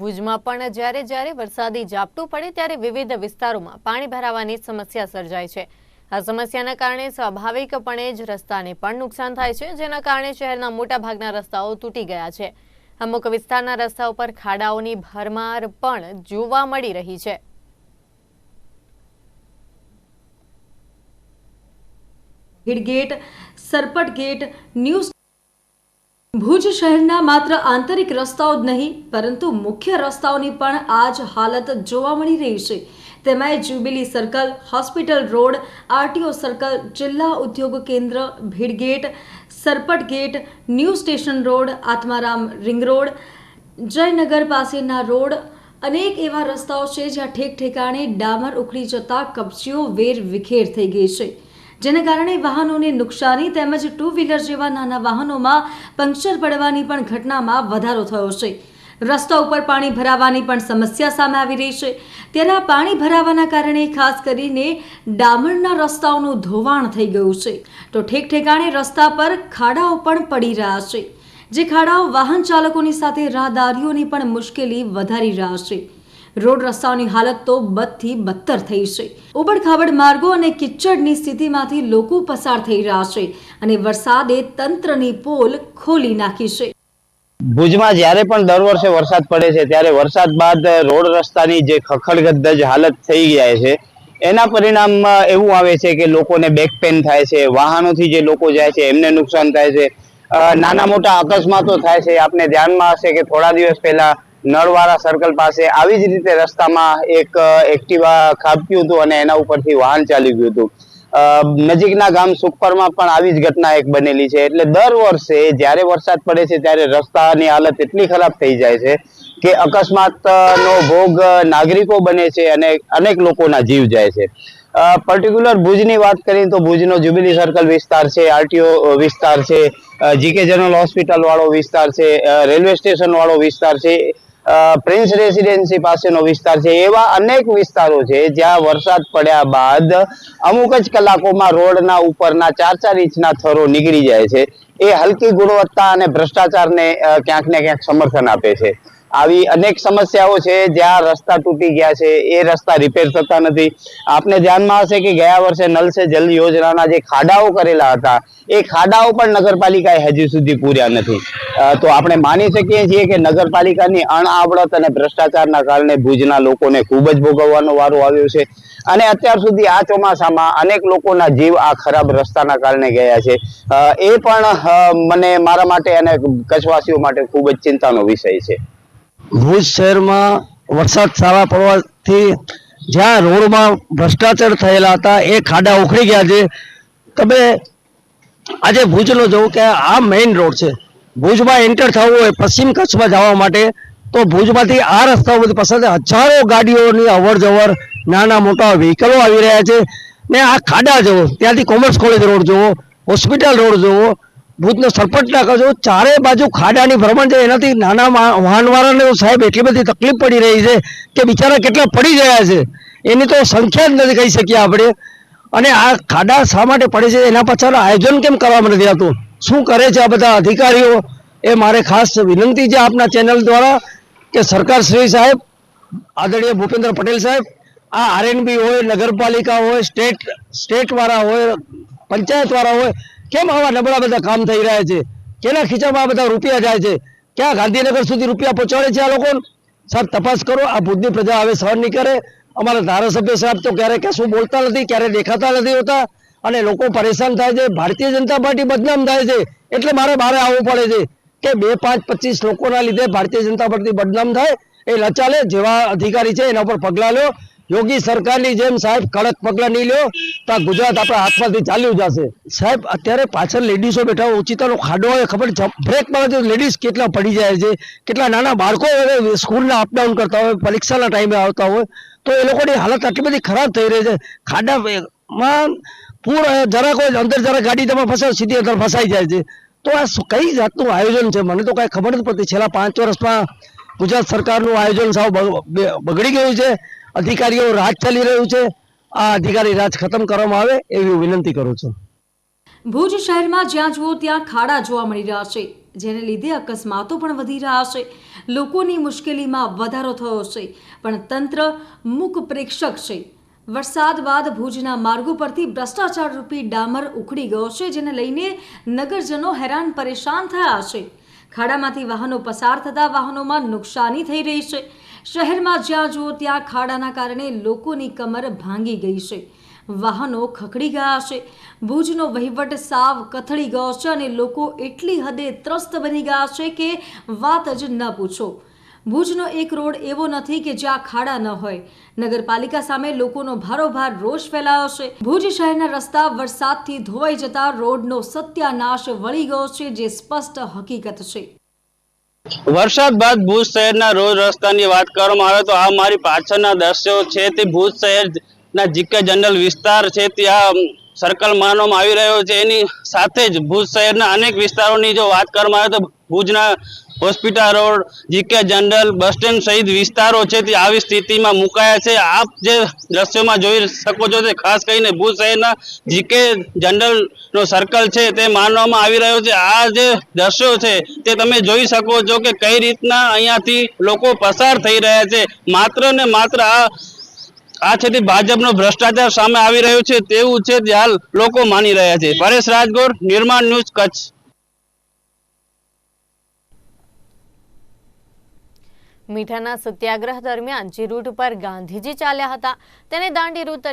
ભુજમાં પણ જ્યારે જ્યારે વરસાદી ઝાપટું પડે ત્યારે વિવિધ વિસ્તારોમાં પાણી ભરાવાની સમસ્યા સર્જાય છે. આ સમસ્યાના કારણે સ્વાભાવિકપણે જ રસ્તાને પણ નુકસાન થાય છે, જેના કારણે શહેરના મોટાભાગના રસ્તાઓ તૂટી ગયા છે. અમુક વિસ્તારના રસ્તા ઉપર ખાડાઓની ભરમાર પણ જોવા મળી રહી છે. Hid gate, Sarpat gate new Bhuj શહેરના માત્ર આંતરિક રસ્તાઓ જ નહીં, પરંતુ મુખ્ય રસ્તાઓની પણ આ જ હાલત જોવા મળી રહી છે. તેમાંય jubilee circle, hospital road, RTO circle, જિલ્લા ઉદ્યોગ કેન્દ્ર Bhid gate Sarpat gate, new station road, Atmaram ring road, Jaynagar પાસેના રોડ, અનેક એવા રસ્તાઓ છે જ્યાં ઠેક ઠેકાણે ડામર ઉખડી જતા કપચીઓ વેર વિખેર થઈ ગઈ છે. જેના કારણે વાહનોને નુકસાની તેમજ ટુ વ્હીલર જેવા નાના વાહનોમાં પંક્ચર પડવાની પણ ઘટનામાં વધારો થયો છે. રસ્તા ઉપર પાણી ભરાવાની પણ સમસ્યા સામે આવી રહી છે. ત્યારે પાણી ભરાવાના કારણે ખાસ કરીને ડામરના રસ્તાઓનું ધોવાણ થઈ ગયું છે. તો ઠેક ઠેકાણે રસ્તા પર ખાડાઓ પણ પડી રહ્યા છે. જે ખાડાઓ વાહન ચાલકોની સાથે રાહદારીઓની પણ મુશ્કેલી વધારી રહ્યા છે. રોડ રસ્તાઓની હાલત તો બદથી બદતર થઈ છે. ઉબડખાબડ માર્ગો અને કિચડની સ્થિતિમાંથી લોકો પસાર થઈ રહ્યા છે અને વરસાદે તંત્રની પોલ ખોલી નાખી છે. ભુજમાં જ્યારે પણ દર વર્ષે વરસાદ પડે છે, ત્યારે વરસાદ બાદ રોડ રસ્તાની જે ખખડગદ્દજ હાલત થઈ જાય છે, એના પરિણામમાં એવું આવે છે કે લોકોને બેક પેન થાય છે, વાહનોથી જે લોકો જાય છે, એમને નુકસાન થાય છે. નાના મોટા અકસ્માતો થાય છે. આપને ધ્યાનમાં હશે કે થોડા દિવસ પહેલા નળવાળા સર્કલ પાસે આવી જ રીતે રસ્તામાં એક એક્ટિવા ખાબક્યું હતું અને એના ઉપરથી વાહન ચાલી ગયું હતું. નજીકના ગામ સુખપરમાં પણ આવી જ ઘટના એક બનેલી છે. એટલે દર વર્ષે જ્યારે વરસાદ પડે છે ત્યારે રસ્તાની હાલત એટલી ખરાબ થઈ જાય છે કે અકસ્માત નો ભોગ નાગરિકો બને છે અને અનેક લોકોના જીવ જાય છે. પર્ટિક્યુલર ભુજની વાત કરીએ તો ભુજનો જ્યુબિલી સર્કલ વિસ્તાર છે, આરટીઓ વિસ્તાર છે જીકે જનરલ હોસ્પિટલ વાળો વિસ્તાર છે રેલવે સ્ટેશન વાળો વિસ્તાર છે પ્રિન્સ રેસિડેન્સી પાસેનો વિસ્તાર છે. એવા અનેક વિસ્તારો છે જ્યાં વરસાદ પડ્યા બાદ અમુક જ કલાકોમાં રોડના ઉપરના ચાર ચાર ઇંચના થરો નીકળી જાય છે. એ હલકી ગુણવત્તા અને ભ્રષ્ટાચારને ક્યાંક ને ક્યાંક સમર્થન આપે છે. આવી અનેક સમસ્યાઓ છે, જ્યાં રસ્તા તૂટી ગયા છે, એ રસ્તા રિપેર થતા નથી. આપને ધ્યાનમાં હશે કે ગયા વર્ષે નલ સે જલ યોજનાના જે ખાડાઓ કરેલા હતા, એ ખાડાઓ પણ નગરપાલિકાએ હજી સુધી પૂર્યા નથી. તો આપણે માની શકીએ છીએ કે નગરપાલિકાની અણઆવડત અને ભ્રષ્ટાચારના કારણે ભુજના લોકોને ખૂબ જ ભોગવવાનો વારો આવ્યો છે. અને અત્યાર સુધી આ ચોમાસામાં અનેક લોકોના જીવ આ ખરાબ રસ્તાના કારણે ગયા છે. એ પણ મને મારા માટે અને કચ્છવાસીઓ માટે ખૂબ જ ચિંતાનો વિષય છે. ભુજ શહેરમાં વરસાદ સારા પડવાથી જ્યાં રોડમાં ભ્રષ્ટાચાર થયેલા હતા, એ ખાડા ઉખડી ગયા છે. તમે આજે ભુજનો જોવું કે આ મેઇન રોડ છે. ભુજમાં એન્ટર થવું હોય પશ્ચિમ કચ્છમાં જવા માટે, તો ભુજમાંથી આ રસ્તાઓ બધી પસાર હજારો ગાડીઓની અવર જવર નાના મોટા વ્હીકલો આવી રહ્યા છે. ને આ ખાડા જુઓ ત્યાંથી કોમર્સ કોલેજ રોડ જુઓ હોસ્પિટલ રોડ જુઓ ભુજનો સરપંચ નાખો છો. ચારે બાજુ ખાડાની ભ્રમણ છે. એનાથી નાના વાહનવાળાને સાહેબ એટલી બધી તકલીફ પડી રહી છે કે બિચારા કેટલા પડી ગયા છે. એની તો સંખ્યા જ નથી કહી શકીએ આપણે. અને આ ખાડા શા માટે પડે છે? એના પાછળ આયોજન કેમ કરવામાં નથી આવતું? શું કરે છે આ બધા અધિકારીઓ? એ મારે ખાસ વિનંતી છે આપના ચેનલ દ્વારા કે સરકાર શ્રી સાહેબ, આદરણીય ભૂપેન્દ્ર પટેલ સાહેબ, આ આરએનબી હોય, નગરપાલિકા હોય, સ્ટેટ, સ્ટેટવાળા હોય, પંચાયતવાળા હોય કેમ આવા નબળા બધા કામ થઈ રહ્યા છે? કેના ખીચામાં બધા રૂપિયા જાય છે? ક્યાં ગાંધીનગર સુધી રૂપિયા પહોંચાડે છે આ લોકો સાહેબ, તપાસ કરો, આ ભુજની પ્રજા હવે સહન નહીં કરે. અમારા ધારાસભ્ય સાહેબ તો ક્યારે કશું બોલતા નથી ક્યારે દેખાતા નથી હોતા. અને લોકો પરેશાન થાય છે. ભારતીય જનતા પાર્ટી બદનામ થાય છે. એટલે મારે બહાર આવવું પડે છે કે બે, પાંચ, પચીસ લોકોના લીધે ભારતીય જનતા પાર્ટી બદનામ થાય. એ લચાલે, જેવા અધિકારી છે, એના ઉપર પગલાં લો યોગી સરકારની જેમ સાહેબ કડક પગલાં નહીં લ્યો, તો આ ગુજરાત આપણા હાથમાંથી ચાલ્યું જશે. સાહેબ, અત્યારે પાછળ લેડીઝો બેઠા હોય, ઉચિતાનો ખાડો હોય, ખબર બ્રેક મારે તો લેડીઝ કેટલા પડી જાય છે? કેટલા નાના બાળકો સ્કૂલના અપડાઉન કરતા હોય, પરીક્ષાના ટાઈમે આવતા હોય, તો એ લોકોની હાલત આટલી બધી ખરાબ થઈ રહી છે. ખાડામાં પૂર જરાક હોય, અંદર જરાક ગાડી તમે ફસાવ સીધી અંદર ફસાઈ જાય છે. તો આ કઈ જાતનું આયોજન છે? મને તો કાંઈ ખબર નથી પડતી. છેલ્લા પાંચ વર્ષમાં ગુજરાત સરકારનું આયોજન સાવ બગડી ગયું છે. અધિકારીઓ રાજ ચાલી રહ્યું છે. આ અધિકારી રાજ ખતમ કરવામાં આવે એવી વિનંતી કરું છું. ભુજ શહેરમાં જ્યાં જુઓ ત્યાં ખાડા જોવા મળી રહ્યા છે, જેને લીધે અકસ્માતો પણ વધી રહ્યા છે. લોકોની મુશ્કેલીમાં વધારો થયો છે, પણ તંત્ર મૂક પ્રેક્ષક છે. વરસાદ બાદ ભુજના માર્ગો પરથી ભ્રષ્ટાચાર રૂપી ડામર ઉખડી ગયો છે, જેને લઈને નગરજનો હેરાન પરેશાન થયા છે. ખાડામાંથી વાહનો પસાર થતા વાહનોમાં નુકસાની થઈ રહી છે. શહેરમાં જ્યાં જુઓ ત્યાં ખાડાના કારણે લોકોની કમર ભાંગી ગઈ છે. વાહનો ખખડી ગયા છે. ભુજનો વહીવટ સાવ કથળી ગયો છે અને લોકો એટલી હદે ત્રસ્ત બની ગયા છે કે વાત જ ન પૂછો. ભુજનો એક રોડ એવો નથી કે જ્યાં ખાડા ન હોય. નગરપાલિકા સામે લોકોનો ભારોભાર રોષ ફેલાયો છે. ભુજ શહેરના રસ્તા વરસાદથી ધોવાઈ જતા રોડનો સત્યાનાશ વળી ગયો છે, જે સ્પષ્ટ હકીકત છે. વરસાદ બાદ ભુજ શહેરના રોડ રસ્તાની વાત કરવામાં આવે તો આ મારી પાછળના દ્રશ્યો છે તે ભુજ શહેરના જીકે જનરલ વિસ્તાર છે, ત્યાં સર્કલ માનવામાં આવી રહ્યો છે. એની સાથે જ ભુજ શહેરના અનેક વિસ્તારોની જો વાત કરવામાં આવે તો ભુજના hospital road, GK general, bus stand સહિત વિસ્તારો છે, તે આવી સ્થિતિમાં મુકાયા છે. આપ જે દ્રશ્યોમાં જોઈ શકો છો તે ખાસ કરીને ભુજ શહેરના જીકે જનરલનો સર્કલ છે, તે માનવામાં આવી રહ્યો છે. આ જે દ્રશ્યો છે, તે તમે જોઈ શકો છો કે કઈ રીતના અહીંયાથી લોકો પસાર થઈ રહ્યા છે. માત્ર ને માત્ર આ આ છે તે ભાજપનો ભ્રષ્ટાચાર સામે આવી રહ્યો છે, તેવું છે તે હાલ લોકો માની રહ્યા છે. પરેશ રાજગોર, નિર્માણ ન્યૂઝ કચ્છ. મીઠાના સત્યાગ્રહ દરમિયાન જે રૂટ પર ગાંધીજી ચાલ્યા હતા તેને દાંડી રૂટ